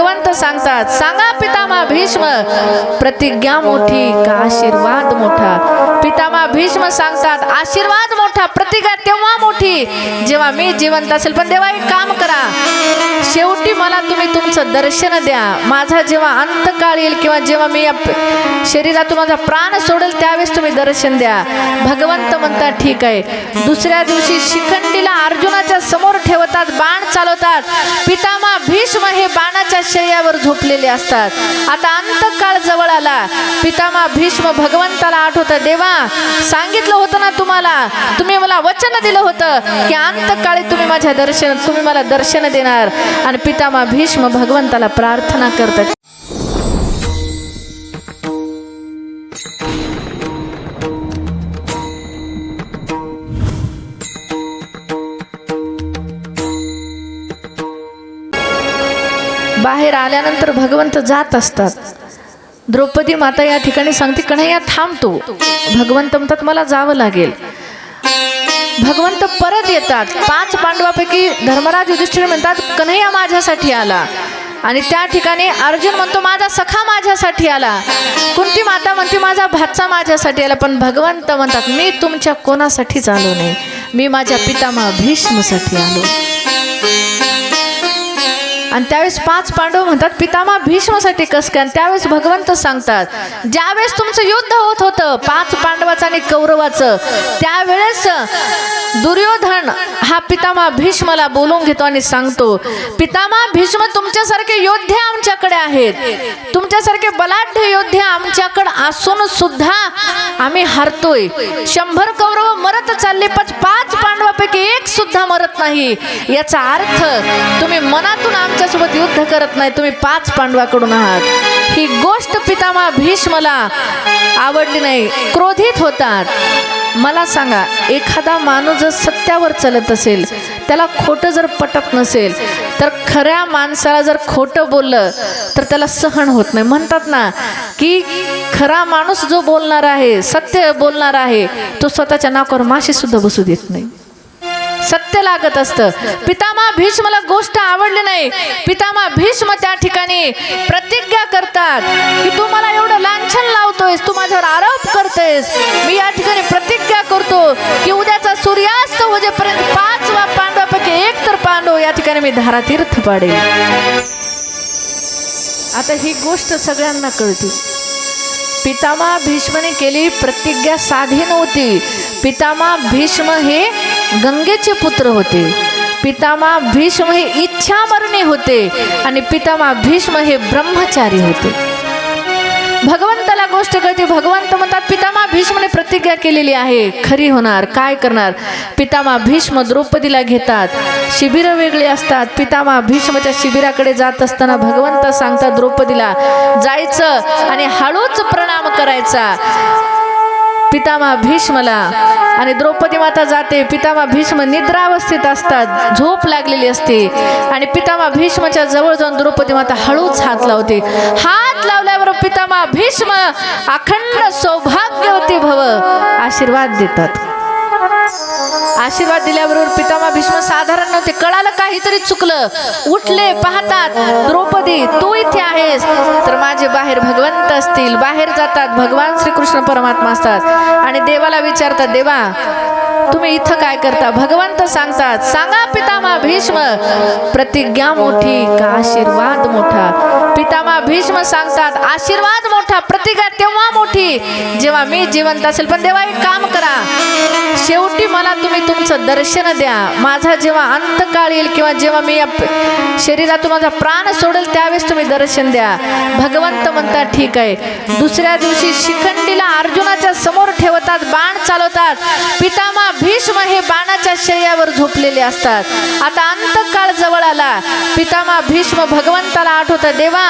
भगवंत सांगतात सांगा पितामा भीष्म प्रतिज्ञा मोठी का आशीर्वाद मोठा? पितामा भीष्म सांगतात आशीर्वाद मोठा प्रतिज्ञा तेव्हा मोठी जेव्हा मी जिवंत असेल पण देवा एक काम करा. शेवटी मला तुम्ही तुमचं दर्शन द्या. माझा जेव्हा अंतकाळ येईल किंवा जेव्हा मी या शरीरातून माझा प्राण सोडेल त्यावेळेस तुम्ही दर्शन द्या. भगवंत म्हणतात ठीक आहे. दुसऱ्या दिवशी शिखंडीला अर्जुनाच्या समोर ठेवतात बाण चालवतात. पितामा भीष्म हे बाणाच्या शय्यावर झोपलेले असतात. आता अंतकाळ जवळ आला. पितामा भीष्म भगवंताला आठवतं देवा सांगितलं होतं ना तुम्हाला? तुम्ही मला वचन दिलं होतं की अंतकाळी तुम्ही माझ्या दर्शन तुम्ही मला दर्शन देणार. आणि पितामा भीष्म भगवंताला प्रार्थना करतात. बाहेर आल्यानंतर भगवंत जात असतात. द्रौपदी माता या ठिकाणी सांगते कन्हैया थांबतो भगवंत म्हणतात मला जावं लागेल. भगवंत परत येतात. पाच पांडवापैकी धर्मराज युधिष्ठिर म्हणतात कन्हैया माझ्यासाठी आला. आणि त्या ठिकाणी अर्जुन म्हणतो माझा सखा माझ्यासाठी आला. कुंती माता म्हणते माझा भाचा माझ्यासाठी आला. पण भगवंत म्हणतात मी तुमच्या कोणासाठीच आलो नाही. मी माझ्या पितामह भीष्मसाठी आलो. आणि त्यावेळेस पाच पांडव म्हणतात पितामा भीष्मासाठी कस काय? त्यावेळेस भगवंत सांगतात ज्यावेळेस तुमचं युद्ध होत होतं पाच पांडवाचं आणि कौरवाचं त्यावेळेस दुर्योधन हा पितामा भीष्मला बोलून घेतो आणि सांगतो पितामा भीष्म तुमच्यासारखे योद्धे आमच्याकडे आहेत. तुमच्यासारखे बलाढ्य योद्धे आमच्याकडे असून सुद्धा आम्ही हारतोय. शंभर कौरव मरत चालले पण पाच पांडवापैकी एक सुद्धा मरत नाही. याचा अर्थ तुम्ही मनातून आमच्यासोबत युद्ध करत नाही तुम्ही पाच पांडवाकडून आहात. ही गोष्ट पितामा भीष्मला आवडली नाही क्रोधित होतात. मला सांगा एखादा माणूस जर सत्यावर चलत असेल त्याला खोटं जर पटत नसेल तर खऱ्या माणसाला जर खोटं बोललं तर त्याला सहन होत नाही. म्हणतात ना की खरा माणूस जो बोलणार आहे सत्य बोलणार आहे तो स्वतःच्या नाकावर माशी सुद्धा बसू देत नाही. सत्य लागत असतं. पितामा भीष्मला गोष्ट आवडली नाही. पितामा भीष्म त्या ठिकाणी प्रतिज्ञा करतात की तू मला एवढं लांछन लावतोयस तू माझ्यावर आरोप करतोयस. मी या ठिकाणी प्रतिज्ञा करतो की उद्याचा सूर्यास्त होजेपर्यंत पाच वा पांडवापैकी एक तर पांडव या ठिकाणी मी धारातीर्थ पाडेल. आता ही गोष्ट सगळ्यांना कळते. पितामा भीष्मने केली प्रतिज्ञा साधी नव्हती पितामा भीष्म हे गंगेचे पुत्र होते. पितामा भीष्म हे इच्छामरणे होते आणि पितामा भीष्म हे ब्रह्मचारी होते. भगवंताला गोष्ट कळते. भगवंत म्हणतात पितामा भीष्मने प्रतिज्ञा केलेली आहे. खरी होणार. काय करणार? पितामा भीष्म द्रौपदीला घेतात. शिबिरं वेगळी असतात. पितामा भीष्मच्या शिबिराकडे जात असताना भगवंत सांगतात द्रौपदीला जायचं आणि हळूच प्रणाम करायचा. पितामा भीष्मला. आणि द्रौपदी माता जाते. पितामा भीष्म निद्रावस्थित असतात. झोप लागलेली असते. आणि पितामा भीष्मच्या जवळ जाऊन द्रौपदी माता हळूच हात लावते. हात लावल्यावर पितामा भीष्म अखंड सौभाग्यवती भव आशीर्वाद देतात. आशीर्वाद दिल्याबरोबर पितामा भीष्म साधारण नव्हते. कळालं काहीतरी चुकलं. उठले पाहतात द्रौपदी तू इथे आहेस. तर माझे बाहेर भगवंत असतील. बाहेर जातात. भगवान श्रीकृष्ण परमात्मा असतात. आणि देवाला विचारतात देवा तुम्ही इथं काय करता? भगवंत सांगतात सांगा पितामा भीष्म प्रतिज्ञा मोठी का आशीर्वाद मोठा? पिता तेव्हा भीष्म सांगतात आशीर्वाद मोठा प्रतिका तेव्हा मोठी. जेव्हा मी जिवंत असेल पण देवा एक काम करा. शेवटी मला तुम्ही तुमचं दर्शन द्या. माझा जेव्हा अंतकाळ येईल किंवा जेव्हा मी या शरीरातून माझा प्राण सोडेल त्यावेळेस तुम्ही दर्शन द्या. भगवंत म्हणतात ठीक आहे. दुसऱ्या दिवशी शिखंडीला अर्जुनाच्या समोर ठेवतात बाण चालवतात. पितामा भीष्म हे बाणाच्या शय्यावर झोपलेले असतात. आता अंतकाळ जवळ आला. पितामा भीष्म भगवंताला आठवतं देवा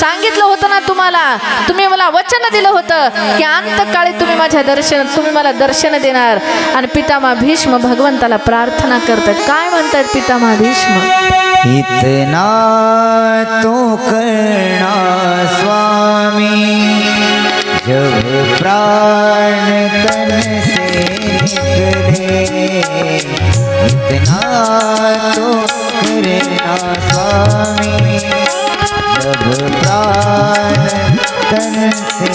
सांगितलं होतं ना तुम्हाला? तुम्ही मला वचन दिलं होतं की अंतकाळी तुम्ही माझ्या दर्शन तुम्ही मला दर्शन देणार. आणि पितामा भीष्म भगवंताला प्रार्थना करतात. काय म्हणतात पितामा भीष्म? इतना तो करना स्वामी जब प्राण तन से निकले इतना तो करना स्वामी तन से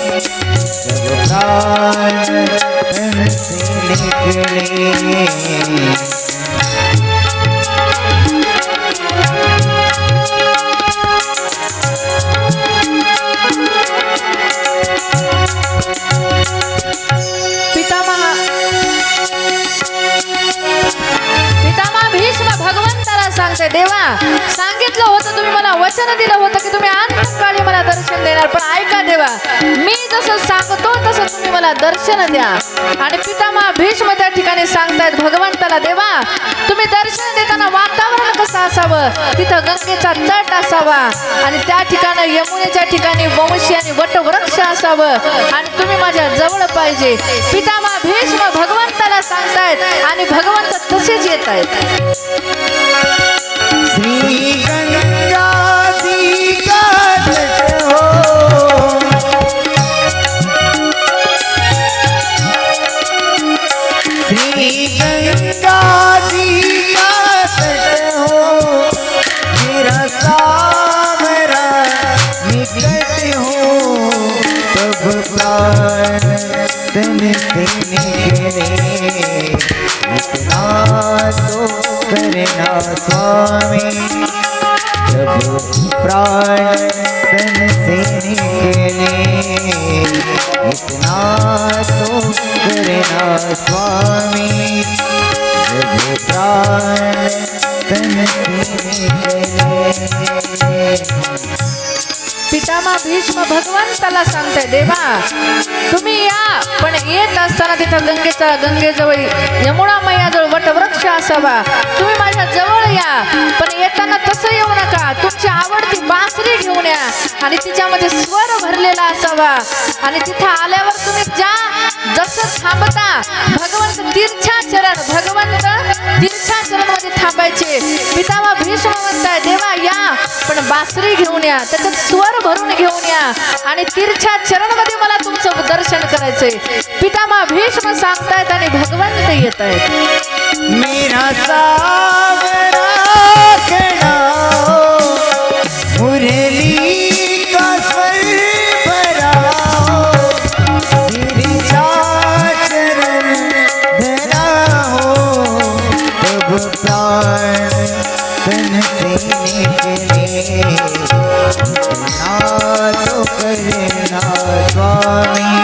पितामह। पितामह भीष्म भगवंताला सांगते देवा सांगितलं होतं तुम्ही मला वचन दिलं होतं की तुम्ही अंतकाळी मला दर्शन देणार. पण ऐका देवा मी जसं सांगतो तसं तुम्ही मला दर्शन द्या. आणि पितामा भीष्म त्या ठिकाणी सांगतायत भगवंताला देवा तुम्ही दर्शन देताना वातावरण कसं असावं? तिथं गंगेचा तट असावा. आणि त्या ठिकाणी यमुनेच्या ठिकाणी वंशी आणि वटवृक्ष असावं. आणि तुम्ही माझ्या जवळ पाहिजे. पितामा भीष्म भगवंताला सांगतायत आणि भगवंत तसेच येत आहेत श्री स्वामी प्रभु प्राण तन से निकले भगवंताला सांगताय देवा तुम्ही या. पण येत असताना तिथं गंगेचा गंगेजवळ यमुना मैयाजवळ वटवृक्ष असावा. तुम्ही माझ्या जवळ या. पण येताना तसं येऊ नका. तुमची आवडती बासरी घेऊन या. आणि तिच्यामध्ये स्वर भरलेला असावा. आणि तिथं आल्यावर तुम्ही ज्या जसं थांबता. भगवंत तीर्थाचरण भगवंत तीर्थाचरणमध्ये थांबायचे. पितावा भीष्म म्हणताय देवा या. पण बासरी घेऊन या. त्याच्यात स्वर भरून घेऊन या. आणि तीर्थाचरणमध्ये मला तुमचं दर्शन करायचंय. पितामा भीष्म सांगतायत आणि भगवंत येत आहेत मुरली निकले ना तो करना स्वामी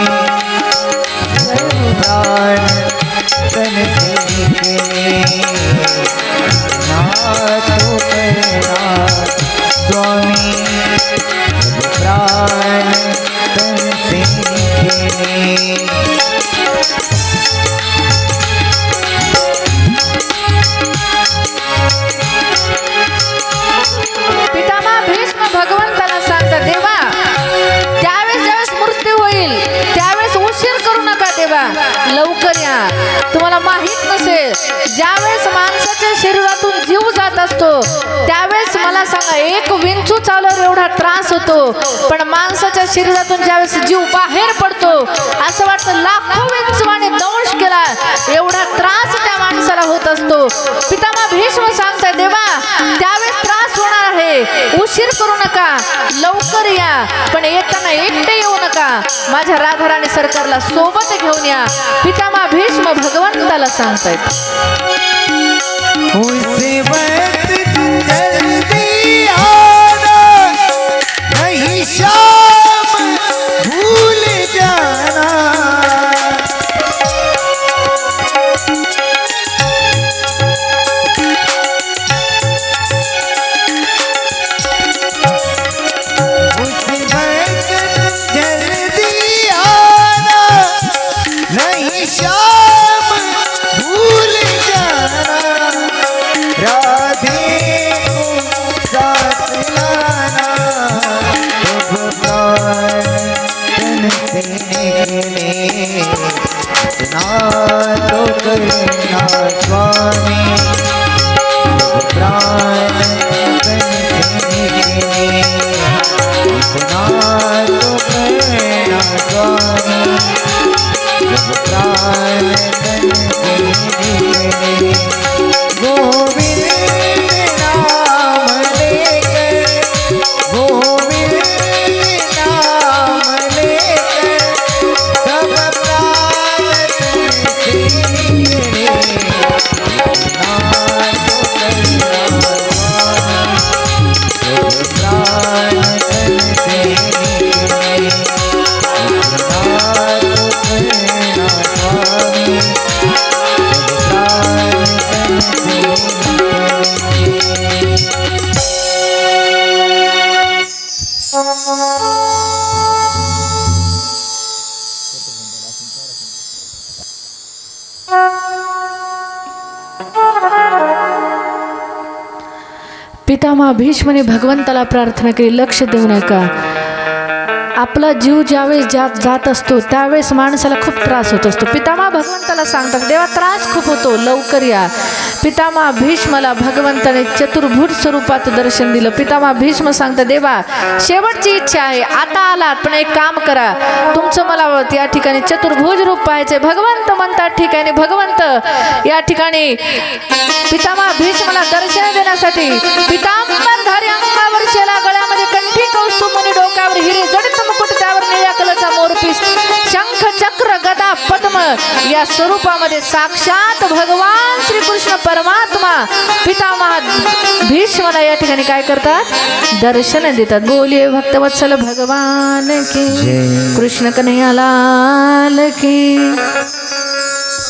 प्राण तन से निकले ना तो करना स्वामी असतो. त्यावेळेस मला सांगा एक विंचू चावल्यावर एवढा त्रास होतो. पण माणसाच्या शरीरातून ज्यावेळेस जीव बाहेर पडतो असं वाटतं लाखो विंचवाने दंश केला. एवढा त्रास त्या माणसाला होत असतो. पितामा भीष्म सांगताय देवा त्यावेळेस त्रास होणार आहे. उशीर करू नका. लवकर या. पण येताना एकटे येऊ नका. माझ्या राधाराणी सरकारला सोबत घेऊन या. पितामा भीष्म भगवंताला सांगतायत. स्वामी. पितामह भीष्मने भगवंताला प्रार्थना केली लक्ष देऊ नका आपला जीव ज्यावेळेस ज्यात जात असतो त्यावेळेस माणसाला खूप त्रास होत असतो. पितामा भगवंताला सांगतात देवा त्रास खूप होतो लवकर या. पितामा भीष्मला भगवंताने चतुर्भुज स्वरूपात दर्शन दिलं. पितामा भीष्म सांगतात देवा शेवटची इच्छा आहे आता आलात पण एक काम करा. तुमचं मला या ठिकाणी चतुर्भुज रूप पाहायचे भगवंत म्हणतात ठिकाणी भगवंत या ठिकाणी. पितामा भीष्मला दर्शन देण्यासाठी पितांबरधारी या स्वरूपामध्ये साक्षात भगवान श्रीकृष्ण परमात्मा पितामह भीष्मला या ठिकाणी काय करतात? दर्शन देतात. बोलिये भक्तवत्सल भगवान की. कृष्ण कन्हैया लाल की.